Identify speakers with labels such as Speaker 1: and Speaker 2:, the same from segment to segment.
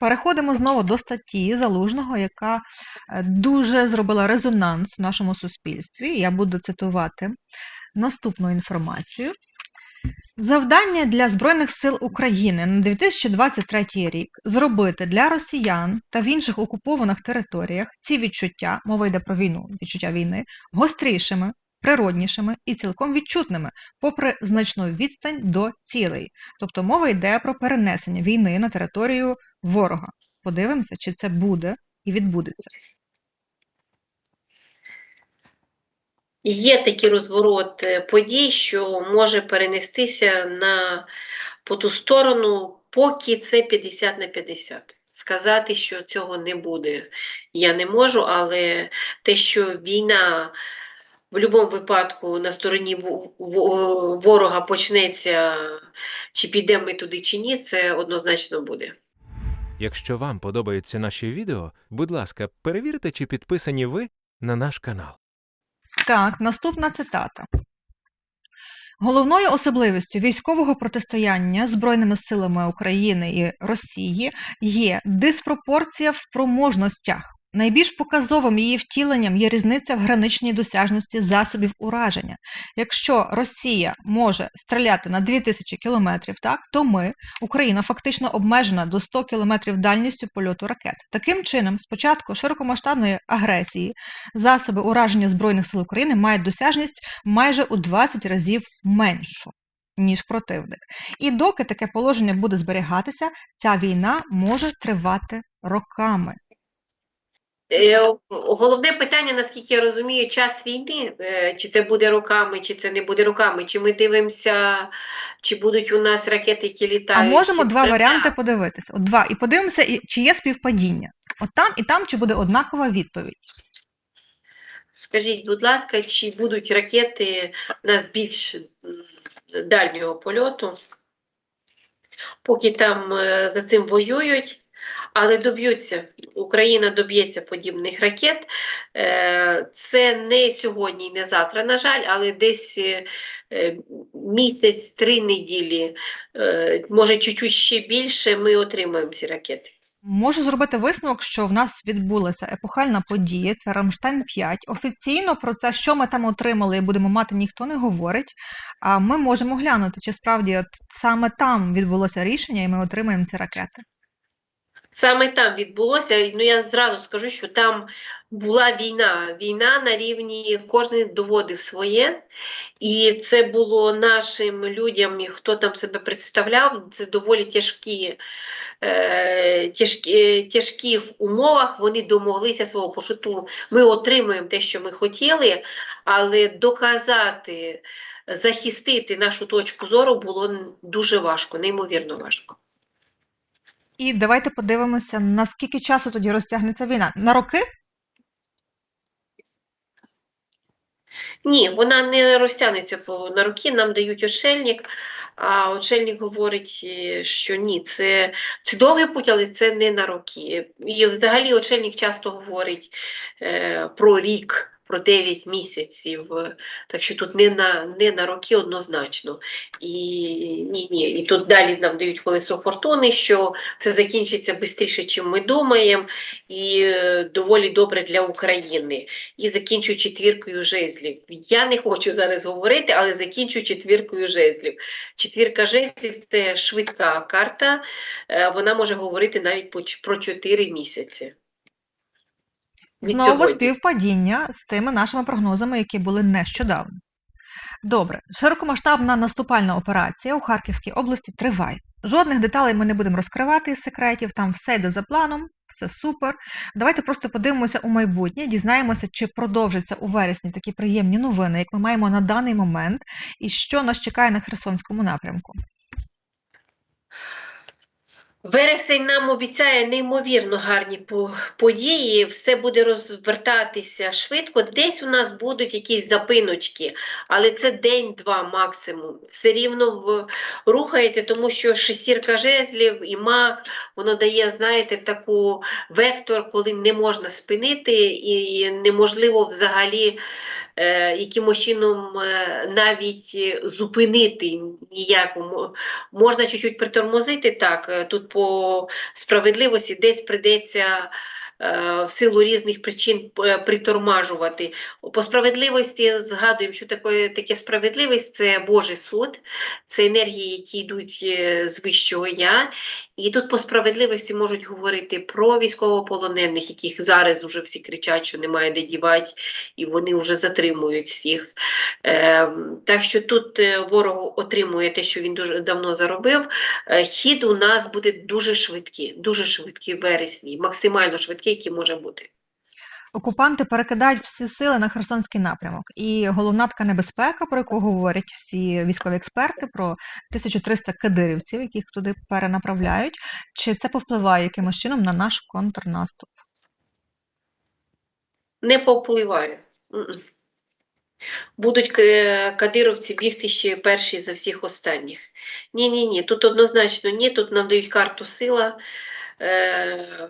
Speaker 1: переходимо знову до статті Залужного, яка е, дуже зробила резонанс в нашому суспільстві. Я буду цитувати наступну інформацію. Завдання для Збройних сил України на 2023 рік зробити для росіян та в інших окупованих територіях ці відчуття, мова йде про війну, відчуття війни, гострішими, природнішими і цілком відчутними, попри значну відстань до цілей. Тобто мова йде про перенесення війни на територію ворога. Подивимося, чи це буде і відбудеться.
Speaker 2: Є такий розворот е, подій, що може перенестися на по ту сторону, поки це 50 на 50. Сказати, що цього не буде, я не можу, але те, що війна в будь-якому випадку на стороні во- во- ворога почнеться, чи підемо ми туди, чи ні, це однозначно буде.
Speaker 3: Якщо вам подобаються наші відео, будь ласка, перевірте, чи підписані ви на наш канал.
Speaker 1: Так, наступна цитата. Головною особливістю військового протистояння Збройними силами України і Росії є диспропорція в спроможностях. Найбільш показовим її втіленням є різниця в граничній досяжності засобів ураження. Якщо Росія може стріляти на 2000 кілометрів, так, то ми, Україна, фактично обмежена до 100 кілометрів дальністю польоту ракет. Таким чином, спочатку широкомасштабної агресії засоби ураження Збройних сил України мають досяжність майже у 20 разів меншу. Ніж противник. І доки таке положення буде зберігатися, ця війна може тривати роками.
Speaker 2: Е, Головне питання, наскільки я розумію, час війни, е, чи це буде роками, чи це не буде роками, чи ми дивимося, чи будуть у нас ракети, які
Speaker 1: А можемо два варіанти подивитися. От два. І подивимося, і- чи є співпадіння. От там і там, чи буде однакова відповідь.
Speaker 2: Скажіть, будь ласка, чи будуть ракети у нас більш дальнього польоту, поки там е, за цим воюють, але доб'ються, Україна доб'ється подібних ракет. Е, Це не сьогодні не завтра, на жаль, але десь е, місяць, три неділі, е, може чуть-чуть ще більше, ми отримаємо ці ракети.
Speaker 1: Можу зробити висновок, що в нас відбулася епохальна подія, це Рамштайн 5. Офіційно про це, що ми там отримали і будемо мати, ніхто не говорить. А ми можемо глянути, чи справді от саме там відбулося рішення, і ми отримаємо ці ракети.
Speaker 2: Саме там відбулося, ну я зразу скажу, що там була війна. Війна на рівні кожен доводив своє, і це було нашим людям, хто там себе представляв, це доволі тяжкі, е, тяжкі, тяжкі умовах. Вони домоглися свого пошуту. Ми отримуємо те, що ми хотіли, але доказати, захистити нашу точку зору було дуже важко, неймовірно важко.
Speaker 1: І давайте подивимося, наскільки часу тоді розтягнеться війна. На роки?
Speaker 2: Ні, вона не розтягнеться на руки, нам дають очельник, а очельник говорить, е, що ні, це, це довгий путь, але це не на роки. І взагалі очельник часто говорить е, про рік, про 9 місяців. Так що тут не на, не на роки однозначно. І ні, ні. І тут далі нам дають колесо фортуни, що це закінчиться швидше, ніж ми думаємо, і е, доволі добре для України і закінчу четвіркою жезлів. Я не хочу зараз говорити, але закінчу четвіркою жезлів. Четвірка жезлів це швидка карта, е, вона може говорити навіть про 4 місяці.
Speaker 1: Знову співпадіння з тими нашими прогнозами, які були нещодавно. Добре, широкомасштабна наступальна операція у Харківській області триває. Жодних деталей ми не будемо розкривати із секретів, там все йде за планом, все супер. Давайте просто подивимося у майбутнє, дізнаємося, чи продовжаться у вересні такі приємні новини, як ми маємо на даний момент, і що нас чекає на Херсонському напрямку.
Speaker 2: Вересень нам обіцяє неймовірно гарні по- події. Все буде розвертатися швидко. Десь у нас будуть якісь запиночки, але це день-два максимум. Все рівно в... рухається, тому що шестірка жезлів і маг, воно дає, знаєте, таку вектор, коли не можна спинити і неможливо взагалі якимось чином е, навіть е, зупинити ніякому. Можна чуть-чуть притормозити так, е, тут по справедливості десь прийдеться е, в силу різних причин е, притормажувати. По справедливості згадуємо, що таке, таке справедливість це Божий суд, це енергії, які йдуть е, з вищого я. І тут по справедливості можуть говорити про військовополонених, яких зараз вже всі кричать, що немає де дівати, і вони вже затримують всіх. Е, так що тут е, ворог отримує те, що він дуже давно заробив. Е, хід у нас буде дуже швидкий, дуже швидкий в вересні, максимально швидкий, який може бути.
Speaker 1: Окупанти перекидають всі сили на Херсонський напрямок. І головна така небезпека, про яку говорять всі військові експерти, про 1300 кадирівців, яких туди перенаправляють. Чи це повпливає якимось чином на наш контрнаступ?
Speaker 2: Не повпливає. Будуть кадировці бігти ще перші за всіх останніх. Ні, ні, ні. Тут однозначно ні, тут нам дають карту сила. Е-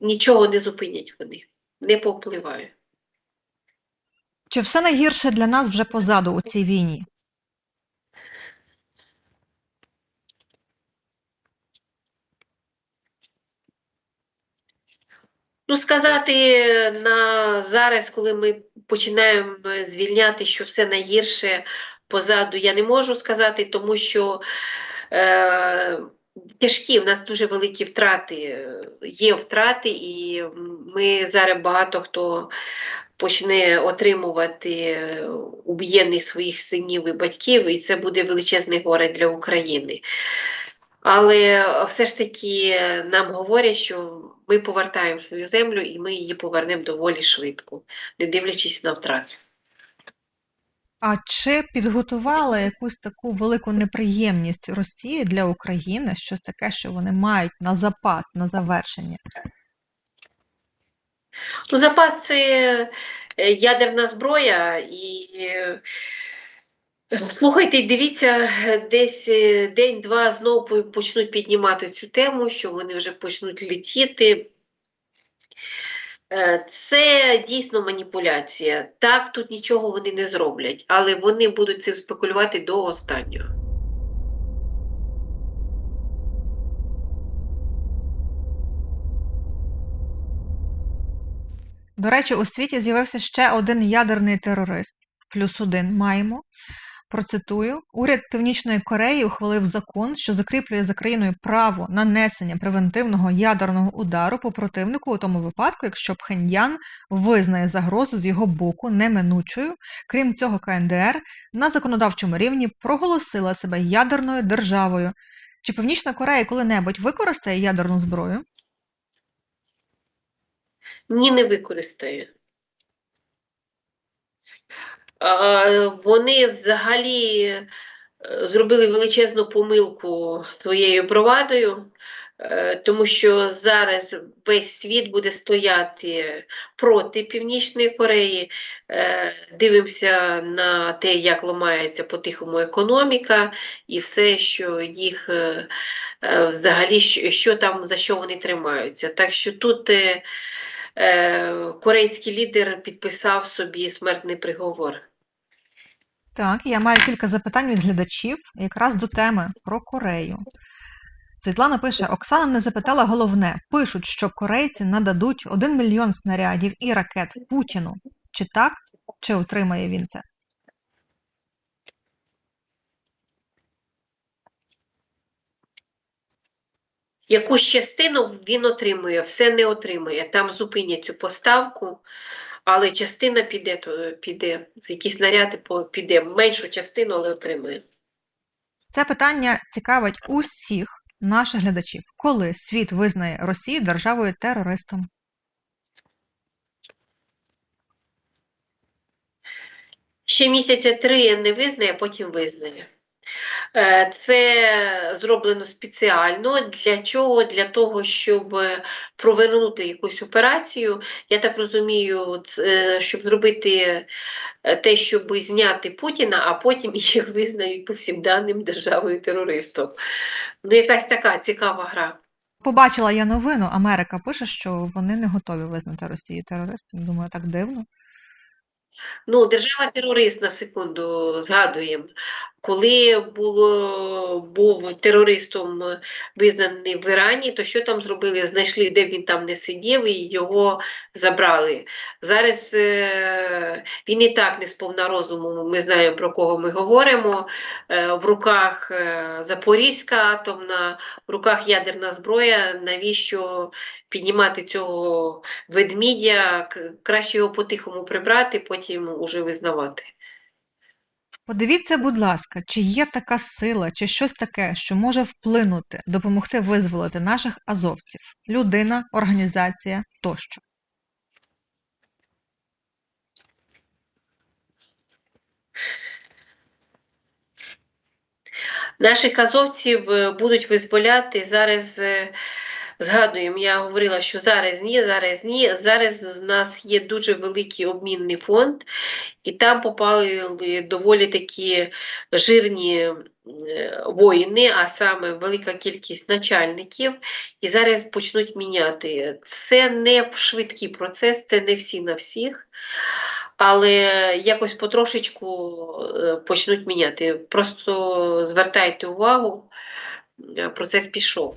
Speaker 2: нічого не зупинять вони. Не повпливає.
Speaker 1: Чи все найгірше для нас вже позаду у цій війні?
Speaker 2: Ну, сказати на зараз, коли ми починаємо звільняти, що все найгірше позаду, я не можу сказати, тому що е, тяжкі, в нас дуже великі втрати. Є втрати, і ми зараз багато хто почне отримувати убієнних своїх синів і батьків, і це буде величезне горе для України. Але все ж таки нам говорять, що ми повертаємо свою землю і ми її повернемо доволі швидко, не дивлячись на втрати.
Speaker 1: А чи підготувала якусь таку велику неприємність Росії для України, щось таке, що вони мають на запас, на завершення?
Speaker 2: Ну, запас це ядерна зброя, і е, слухайте, дивіться, десь е, день-два знову почнуть піднімати цю тему, що вони вже почнуть летіти. Е, Це дійсно маніпуляція. Так, тут нічого вони не зроблять, але вони будуть цим спекулювати до останнього.
Speaker 1: До речі, у світі з'явився ще один ядерний терорист. Плюс один маємо. Процитую: уряд Північної Кореї ухвалив закон, що закріплює за країною право нанесення превентивного ядерного удару по противнику у тому випадку, якщо Пхеньян визнає загрозу з його боку неминучою. Крім цього, КНДР на законодавчому рівні проголосила себе ядерною державою. Чи Північна Корея коли-небудь використає ядерну зброю?
Speaker 2: Ні, не використає. Вони взагалі е, зробили величезну помилку своєю бровадою, е, тому що зараз весь світ буде стояти проти Північної Кореї. Е, Дивимося на те, як ламається по-тихому економіка і все, що їх взагалі, що там, за що вони тримаються. Так що тут. Е, корейський лідер підписав собі смертний приговор.
Speaker 1: Так, я маю кілька запитань від глядачів якраз до теми про Корею. Світлана пише: Оксана не запитала головне. Пишуть, що корейці нададуть 1 мільйон снарядів і ракет Путіну. Чи так, чи отримає він це?
Speaker 2: Якусь частину він отримує, все не отримує. Там зупинять цю поставку, але частина піде, то піде. Якісь снаряди по- піде меншу частину, але отримує.
Speaker 1: Це питання цікавить усіх наших глядачів. Коли світ визнає Росію державою терористом?
Speaker 2: Ще місяця три не визнає, потім визнає. Е, Це зроблено спеціально. Для чого? Для того, щоб провернути якусь операцію. Я так розумію, щоб зробити е, те, щоб зняти Путіна, а потім їх визнають по всім даним державою терористом. Ну, якась така цікава гра.
Speaker 1: Побачила я новину, Америка пише, що вони не готові визнати Росію терористом. Думаю, так дивно.
Speaker 2: Ну, держава-терорист на секунду згадуємо. Коли було, був терористом е, визнаний в Ірані, то що там зробили? Знайшли, де він там не сидів, і його забрали. Зараз е, він і так не сповна розуму. Ми знаємо, про кого ми говоримо. Е, в руках е, Запорізька атомна, в руках ядерна зброя. Навіщо піднімати цього ведмідя? Краще його по-тихому прибрати, потім уже визнавати.
Speaker 1: Подивіться, будь ласка, чи є така сила, чи щось таке, що може вплинути, допомогти визволити наших азовців, людина, організація тощо.
Speaker 2: Наших азовців е, будуть визволяти зараз. Згадуємо, я говорила, що зараз ні, зараз ні. Зараз в нас є дуже великий обмінний фонд, і там попали доволі такі жирні е, воїни, а саме велика кількість начальників, і зараз почнуть міняти. Це не швидкий процес, це не всі на всіх. Але якось потрошечку е, почнуть міняти. Просто звертайте увагу, е, процес пішов.